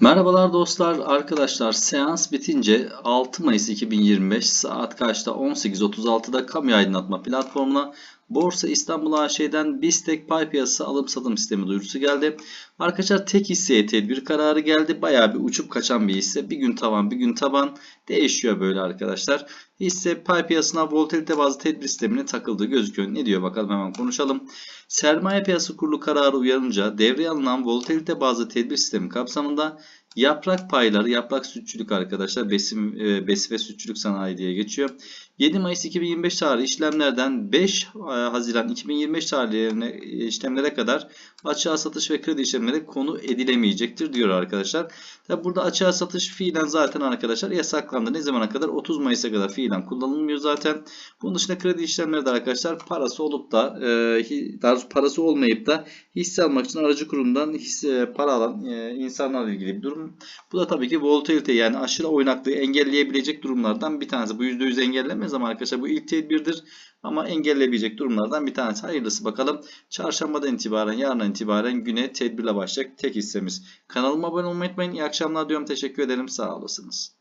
Merhabalar dostlar, arkadaşlar. Seans bitince 6 Mayıs 2025 saat kaçta? 18.36'da kamu aydınlatma platformuna Borsa İstanbul AŞ'den BISTEK pay piyasası alım satım sistemi duyurusu geldi. Arkadaşlar tek hisseye tedbir kararı geldi. Bayağı bir uçup kaçan bir hisse. Bir gün tavan bir gün taban değişiyor böyle arkadaşlar. Hisse pay piyasasına volatilite bazlı tedbir sistemine takıldığı gözüküyor. Ne diyor bakalım hemen konuşalım. Sermaye piyasası kurulu kararı uyarınca devreye alınan volatilite bazlı tedbir sistemi kapsamında yaprak payları, yaprak sütçülük arkadaşlar besim, e, besi ve sütçülük sanayi diye geçiyor. 7 Mayıs 2025 tarihi işlemlerden 5 e, Haziran 2025 tarihlerine e, işlemlere kadar açığa satış ve kredi işlemleri konu edilemeyecektir diyor arkadaşlar. Tabi burada açığa satış fiilen zaten arkadaşlar yasaklandı. Ne zamana kadar? 30 Mayıs'a kadar fiilen kullanılmıyor zaten. Bunun dışında kredi işlemleri de arkadaşlar parası olup da e, daha parası olmayıp da hisse almak için aracı kurumdan hisse para alan e, insanlarla ilgili bir durum. Bu da tabii ki volatilite yani aşırı oynaklığı engelleyebilecek durumlardan bir tanesi. Bu %100 engellemez ama arkadaşlar bu ilk tedbirdir. Ama engelleyebilecek durumlardan bir tanesi. Hayırlısı bakalım. Çarşambadan itibaren yarından itibaren güne tedbirle başlayacak tek hissemiz. Kanalıma abone olmayı unutmayın. İyi akşamlar diyorum. Teşekkür ederim. Sağ olasınız.